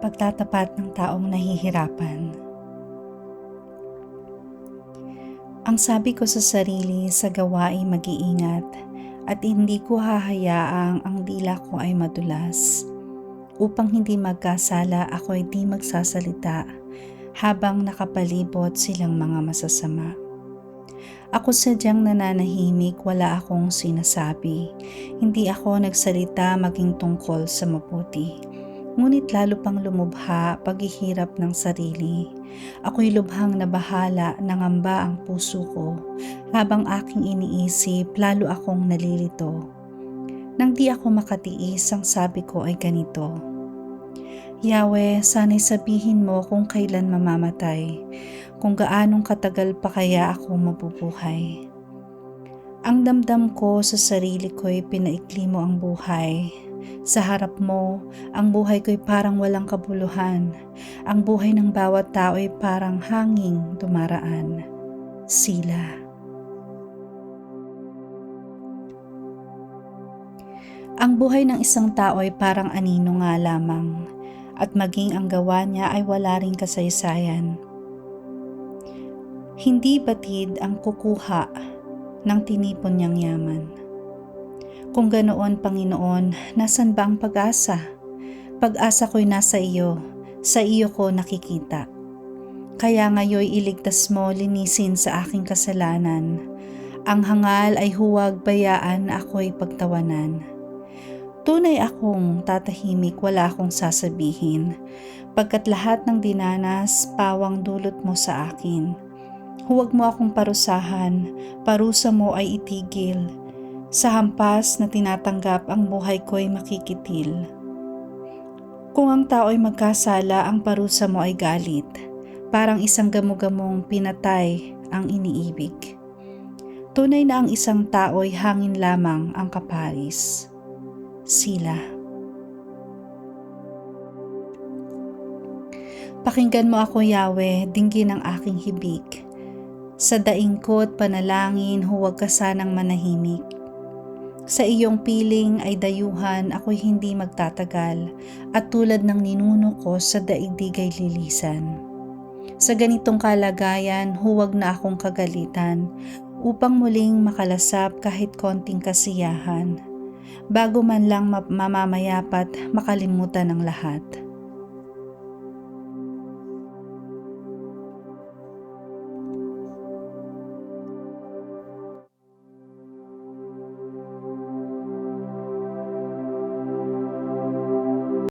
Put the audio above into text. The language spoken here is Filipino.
Pagtatapat ng taong nahihirapan. Ang sabi ko sa sarili sa gawain mag-iingat at hindi ko hahayaang ang dila ko ay madulas. Upang hindi magkasala ako ay di magsasalita habang nakapalibot silang mga masasama. Ako sadyang nananahimik, wala akong sinasabi. Hindi ako nagsalita maging tungkol sa mabuti ngunit lalo pang lumubha paghihirap ng sarili. Ako'y lubhang nabahala, nangamba ang puso ko, habang aking iniisip lalo akong nalilito. Nang di ako makatiis, ang sabi ko ay ganito. Yahweh, sana'y sabihin mo kung kailan mamamatay, kung gaanong katagal pa kaya ako mabubuhay. Ang damdam ko sa sarili ko'y pinaikli mo ang buhay, sa harap mo, ang buhay ko'y parang walang kabuluhan. Ang buhay ng bawat tao ay parang hanging dumaraan. Sila. Ang buhay ng isang tao ay parang anino nga lamang at maging ang gawa niya ay wala ring kasaysayan. Hindi batid ang kukuha ng tinipon niyang yaman. Kung ganoon, Panginoon, nasan ba ang pag-asa? Pag-asa ko'y nasa iyo, sa iyo ko nakikita. Kaya ngayoy iligtas mo linisin sa aking kasalanan. Ang hangal ay huwag bayaan ako'y pagtawanan. Tunay akong tatahimik, wala akong sasabihin. Pagkat lahat ng dinanas, pawang dulot mo sa akin. Huwag mo akong parusahan, parusa mo ay itigil sa hampas na tinatanggap ang buhay ko'y makikitil. Kung ang tao ay magkasala, ang parusa mo ay galit. Parang isang gamugamong pinatay ang iniibig. Tunay na ang isang tao ay hangin lamang ang kaparis. Sila. Pakinggan mo ako, Yahweh, dinggin ang aking hibik. Sa daing ko at panalangin, huwag ka sanang manahimik sa iyong piling ay dayuhan ako'y hindi magtatagal at tulad ng ninuno ko sa daigdig ay lilisan. Sa ganitong kalagayan, huwag na akong kagalitan upang muling makalasap kahit konting kasiyahan bago man lang mamamayapat makalimutan ng lahat.